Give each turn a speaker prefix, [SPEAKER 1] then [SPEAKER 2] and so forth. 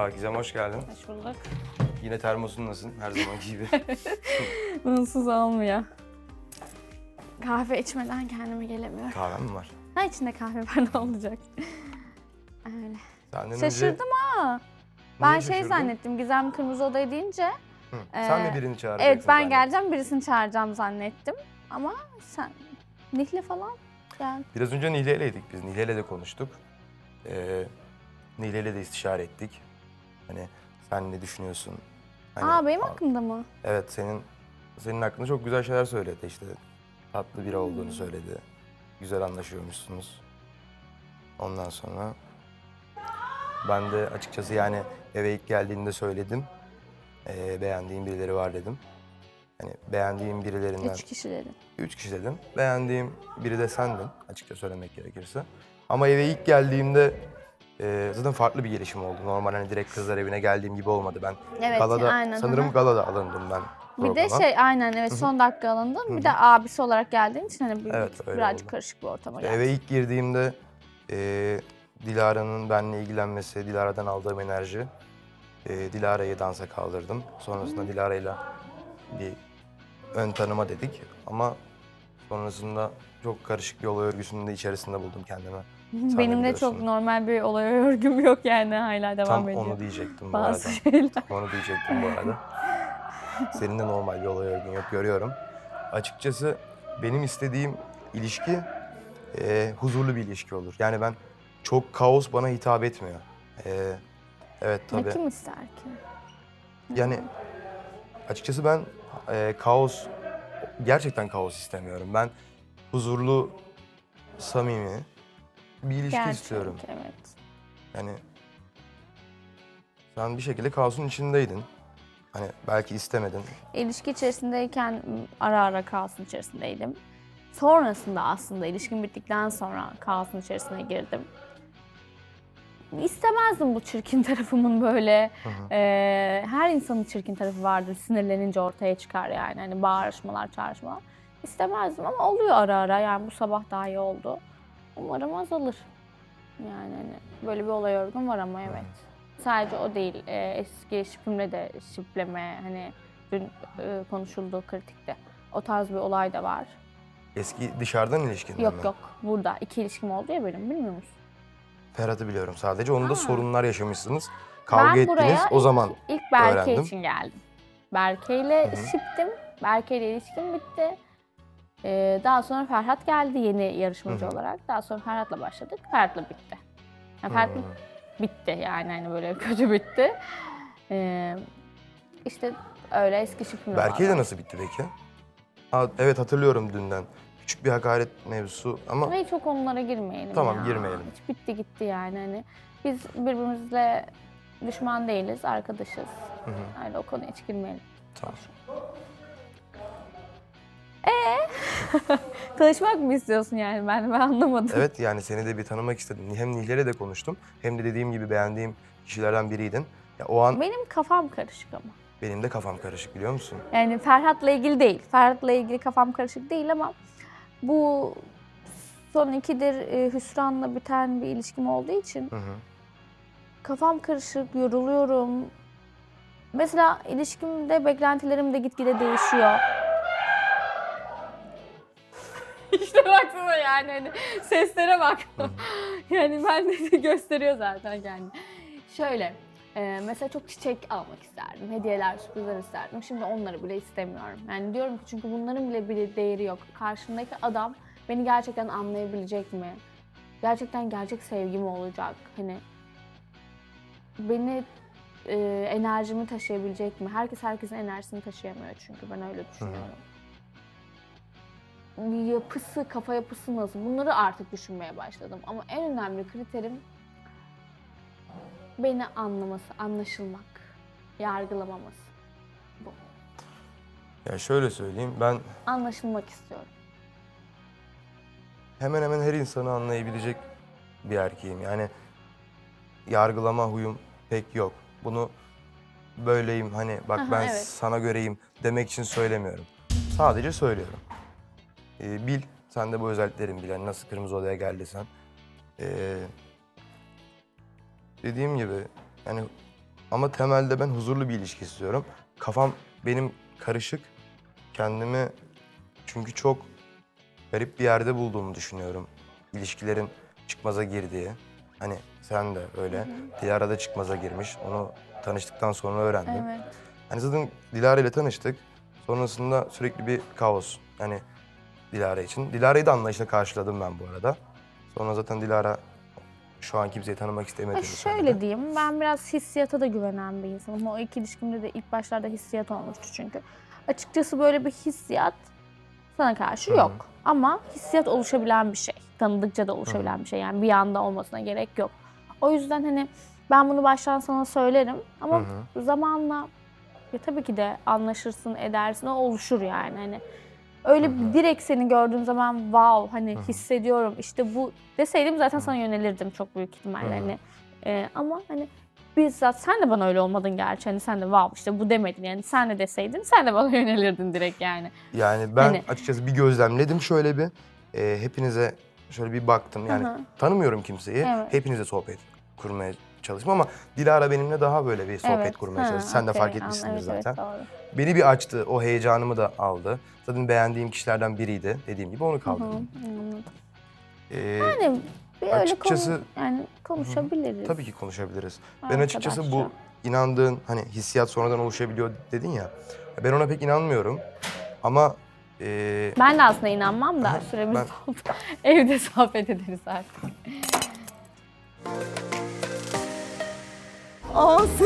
[SPEAKER 1] Merhaba Gizem hoş geldin.
[SPEAKER 2] Hoş bulduk.
[SPEAKER 1] Yine termosunlasın her zaman gibi.
[SPEAKER 2] Bunsuz olmuyor. Kahve içmeden kendime gelemiyorum.
[SPEAKER 1] Kahven mi var?
[SPEAKER 2] Ha içinde kahve var ne olacak? Öyle.
[SPEAKER 1] Senden
[SPEAKER 2] Şaşırdım ha.
[SPEAKER 1] Niye
[SPEAKER 2] Ben şey
[SPEAKER 1] şaşırdın?
[SPEAKER 2] zannettim Gizem Kırmızı Oda'ya deyince.
[SPEAKER 1] Hı, Sen
[SPEAKER 2] Ee,
[SPEAKER 1] mi birini çağıracaksın?
[SPEAKER 2] Evet ben
[SPEAKER 1] zannettin?
[SPEAKER 2] geleceğim birisini çağıracağım zannettim. Ama sen Nihle falan yani.
[SPEAKER 1] Biraz önce Nile'yleydik biz. Nile'yle de konuştuk. Ee, Nile'yle de istişare ettik. Hani sen ne düşünüyorsun? Hani,
[SPEAKER 2] Aa benim hakkımda mı?
[SPEAKER 1] Evet senin senin hakkında çok güzel şeyler söyledi işte. Tatlı biri
[SPEAKER 2] Hmm.
[SPEAKER 1] olduğunu söyledi. Güzel anlaşıyormuşsunuz. Ondan sonra ben de açıkçası yani eve ilk geldiğinde söyledim. Ee, beğendiğim birileri var dedim. Hani beğendiğim birilerinden
[SPEAKER 2] Üç kişilerin.
[SPEAKER 1] üç kişi dedim. Beğendiğim biri de sendin açıkça söylemek gerekirse. Ama eve ilk geldiğimde e, zaten farklı bir gelişim oldu. Normal hani direkt kızlar evine geldiğim gibi olmadı. Ben
[SPEAKER 2] Evet,
[SPEAKER 1] galada
[SPEAKER 2] aynen,
[SPEAKER 1] sanırım
[SPEAKER 2] aha.
[SPEAKER 1] galada alındım ben
[SPEAKER 2] Bir de
[SPEAKER 1] programa.
[SPEAKER 2] şey aynen evet son dakika alındın. Bir de abisi olarak geldiğin için hani bir,
[SPEAKER 1] Evet, öyle
[SPEAKER 2] birazcık
[SPEAKER 1] oldu.
[SPEAKER 2] karışık bir ortama
[SPEAKER 1] İşte
[SPEAKER 2] geldi.
[SPEAKER 1] Eve ilk girdiğimde e, Dilara'nın benimle ilgilenmesi, Dilara'dan aldığım enerji. E, Dilara'yı dansa kaldırdım. Sonrasında Dilara'yla bir ön tanıma dedik. Ama sonrasında çok karışık bir olay örgüsünün de içerisinde buldum de
[SPEAKER 2] Benim de çok normal bir olay örgüm yok yani hala devam
[SPEAKER 1] Tam
[SPEAKER 2] ediyor.
[SPEAKER 1] onu diyecektim bu
[SPEAKER 2] Bazı
[SPEAKER 1] arada.
[SPEAKER 2] şeyler.
[SPEAKER 1] Onu diyecektim bu arada. Senin de normal bir olay örgün yok görüyorum. Açıkçası benim istediğim ilişki e, huzurlu bir ilişki olur. Yani ben çok kaos bana hitap etmiyor. E, evet
[SPEAKER 2] Ne
[SPEAKER 1] tabii.
[SPEAKER 2] kim ister ki?
[SPEAKER 1] Yani açıkçası ben e, kaos, gerçekten kaos istemiyorum. Ben huzurlu, samimi bir ilişki
[SPEAKER 2] Gerçek,
[SPEAKER 1] istiyorum.
[SPEAKER 2] evet.
[SPEAKER 1] Yani sen bir şekilde kaosun içindeydin. Hani belki istemedin.
[SPEAKER 2] İlişki içerisindeyken ara ara kaosun içerisindeydim. Sonrasında aslında ilişkin bittikten sonra kaosun içerisine girdim. İstemezdim bu çirkin tarafımın böyle. Ee, her insanın çirkin tarafı vardır. Sinirlenince ortaya çıkar yani. Hani bağırışmalar, çağrışmalar. İstemezdim ama oluyor ara ara. Yani bu sabah daha iyi oldu. Umarım azalır. Yani hani böyle bir olay örgüm var ama evet. Sadece o değil. Ee, eski şipimle de şipleme hani dün e, konuşuldu kritikte. O tarz bir olay da var.
[SPEAKER 1] Eski dışarıdan ilişkinden
[SPEAKER 2] Yok
[SPEAKER 1] mi?
[SPEAKER 2] yok burada iki ilişkim oldu ya benim bilmiyor musun?
[SPEAKER 1] Ferhat'ı biliyorum sadece. Onda
[SPEAKER 2] Aa.
[SPEAKER 1] sorunlar yaşamışsınız. Kavga
[SPEAKER 2] ben
[SPEAKER 1] ettiniz.
[SPEAKER 2] buraya
[SPEAKER 1] O zaman
[SPEAKER 2] ilk Berke
[SPEAKER 1] öğrendim.
[SPEAKER 2] için geldim. Berke ile şiptim. Berke ile ilişkim bitti. Ee, daha sonra Ferhat geldi yeni yarışmacı
[SPEAKER 1] Hı hı.
[SPEAKER 2] olarak. Daha sonra Ferhat'la başladık. Ferhat'la bitti. Yani Ferhat bitti yani hani böyle kötü bitti. Ee, işte öyle eski şipimle
[SPEAKER 1] Berke'yle
[SPEAKER 2] bağlı.
[SPEAKER 1] nasıl bitti peki? Ha, evet hatırlıyorum dünden. Küçük bir hakaret mevzusu ama
[SPEAKER 2] Ve çok onlara girmeyelim
[SPEAKER 1] Tamam,
[SPEAKER 2] ya.
[SPEAKER 1] girmeyelim.
[SPEAKER 2] Hiç bitti gitti yani hani. Biz birbirimizle düşman değiliz, arkadaşız.
[SPEAKER 1] Hı hı.
[SPEAKER 2] Öyle o konuya hiç girmeyelim.
[SPEAKER 1] tamam.
[SPEAKER 2] Tanışmak mı istiyorsun yani ben, ben anlamadım.
[SPEAKER 1] Evet yani seni de bir tanımak istedim. Hem Nihler'le de konuştum hem de dediğim gibi beğendiğim kişilerden biriydin. Ya, o an
[SPEAKER 2] Benim kafam karışık ama.
[SPEAKER 1] benim de kafam karışık biliyor musun?
[SPEAKER 2] Yani Ferhat'la ilgili değil. Ferhat'la ilgili kafam karışık değil ama bu son ikidir e, hüsranla biten bir ilişkim olduğu için
[SPEAKER 1] Hı hı.
[SPEAKER 2] kafam karışık, yoruluyorum. Mesela ilişkimde beklentilerim de gitgide değişiyor. işte baksana yani hani seslere bak. yani ben de gösteriyor zaten yani. Şöyle e, mesela çok çiçek almak isterdim. Hediyeler, sürprizler isterdim. Şimdi onları bile istemiyorum. Yani diyorum ki çünkü bunların bile bir değeri yok. Karşımdaki adam beni gerçekten anlayabilecek mi? Gerçekten gerçek sevgi mi olacak? Hani beni e, enerjimi taşıyabilecek mi? Herkes herkesin enerjisini taşıyamıyor çünkü ben öyle düşünüyorum. Yapısı, kafa yapısı nasıl? Bunları artık düşünmeye başladım. Ama en önemli kriterim beni anlaması, anlaşılmak, yargılamaması. Bu.
[SPEAKER 1] Ya şöyle söyleyeyim ben
[SPEAKER 2] Anlaşılmak istiyorum.
[SPEAKER 1] hemen hemen her insanı anlayabilecek bir erkeğim. Yani yargılama huyum pek yok. Bunu böyleyim hani bak
[SPEAKER 2] Aha,
[SPEAKER 1] ben
[SPEAKER 2] evet.
[SPEAKER 1] sana göreyim demek için söylemiyorum. Sadece söylüyorum. Ee, bil, sen de bu özelliklerin bil. Hani nasıl kırmızı odaya geldiysen. Ee, dediğim gibi yani Ama temelde ben huzurlu bir ilişki istiyorum. Kafam benim karışık. Kendimi çünkü çok garip bir yerde bulduğumu düşünüyorum. İlişkilerin çıkmaza girdiği. Hani sen de öyle. Dilara da çıkmaza girmiş. Onu tanıştıktan sonra öğrendim.
[SPEAKER 2] Evet.
[SPEAKER 1] Hani zaten Dilara ile tanıştık. Sonrasında sürekli bir kaos. Hani Dilara için. Dilara'yı da anlayışla karşıladım ben bu arada. Sonra zaten Dilara şu an kimseyi tanımak istemediğini
[SPEAKER 2] şöyle
[SPEAKER 1] söyledi.
[SPEAKER 2] diyeyim, ben biraz hissiyata da güvenen bir insanım. O ilk ilişkimde de ilk başlarda hissiyat olmuştu çünkü. Açıkçası böyle bir hissiyat sana karşı
[SPEAKER 1] Hı hı.
[SPEAKER 2] yok. Ama hissiyat oluşabilen bir şey. Tanıdıkça da oluşabilen bir şey. Yani bir anda olmasına gerek yok. O yüzden hani ben bunu baştan sana söylerim. Ama
[SPEAKER 1] Hı hı.
[SPEAKER 2] zamanla ya tabii ki de anlaşırsın, edersin, o oluşur yani. Hani öyle bir direkt seni gördüğüm zaman wow hani hissediyorum işte bu deseydim zaten sana yönelirdim çok büyük ihtimalle hani. Ee, ama hani bizzat sen de bana öyle olmadın gerçi hani sen de wow işte bu demedin yani sen de deseydin sen de bana yönelirdin direkt yani.
[SPEAKER 1] Yani ben
[SPEAKER 2] Hani-
[SPEAKER 1] açıkçası bir gözlemledim şöyle bir. e, hepinize şöyle bir baktım. Yani
[SPEAKER 2] Hı hı.
[SPEAKER 1] tanımıyorum kimseyi.
[SPEAKER 2] Evet.
[SPEAKER 1] Hepinize sohbet kurmaya çalıştım ama Dilara benimle daha böyle bir sohbet
[SPEAKER 2] Evet.
[SPEAKER 1] kurmaya
[SPEAKER 2] Ha,
[SPEAKER 1] çalıştı. Sen de
[SPEAKER 2] okey,
[SPEAKER 1] fark etmişsindir
[SPEAKER 2] Evet, evet,
[SPEAKER 1] zaten.
[SPEAKER 2] doğru.
[SPEAKER 1] Beni bir açtı. O heyecanımı da aldı. Zaten beğendiğim kişilerden biriydi. Dediğim gibi onu kaldırdım.
[SPEAKER 2] anladım.
[SPEAKER 1] Ee,
[SPEAKER 2] Yani bir öyle
[SPEAKER 1] açıkçası-
[SPEAKER 2] konu, yani konuşabiliriz.
[SPEAKER 1] tabii ki konuşabiliriz. Ben açıkçası bu inandığın hani hissiyat sonradan oluşabiliyor dedin ya. Ben ona pek inanmıyorum. Ama e,
[SPEAKER 2] Ben de aslında inanmam da
[SPEAKER 1] Aha,
[SPEAKER 2] süremiz
[SPEAKER 1] ben-
[SPEAKER 2] oldu. Evde sohbet ederiz artık.
[SPEAKER 3] Oh.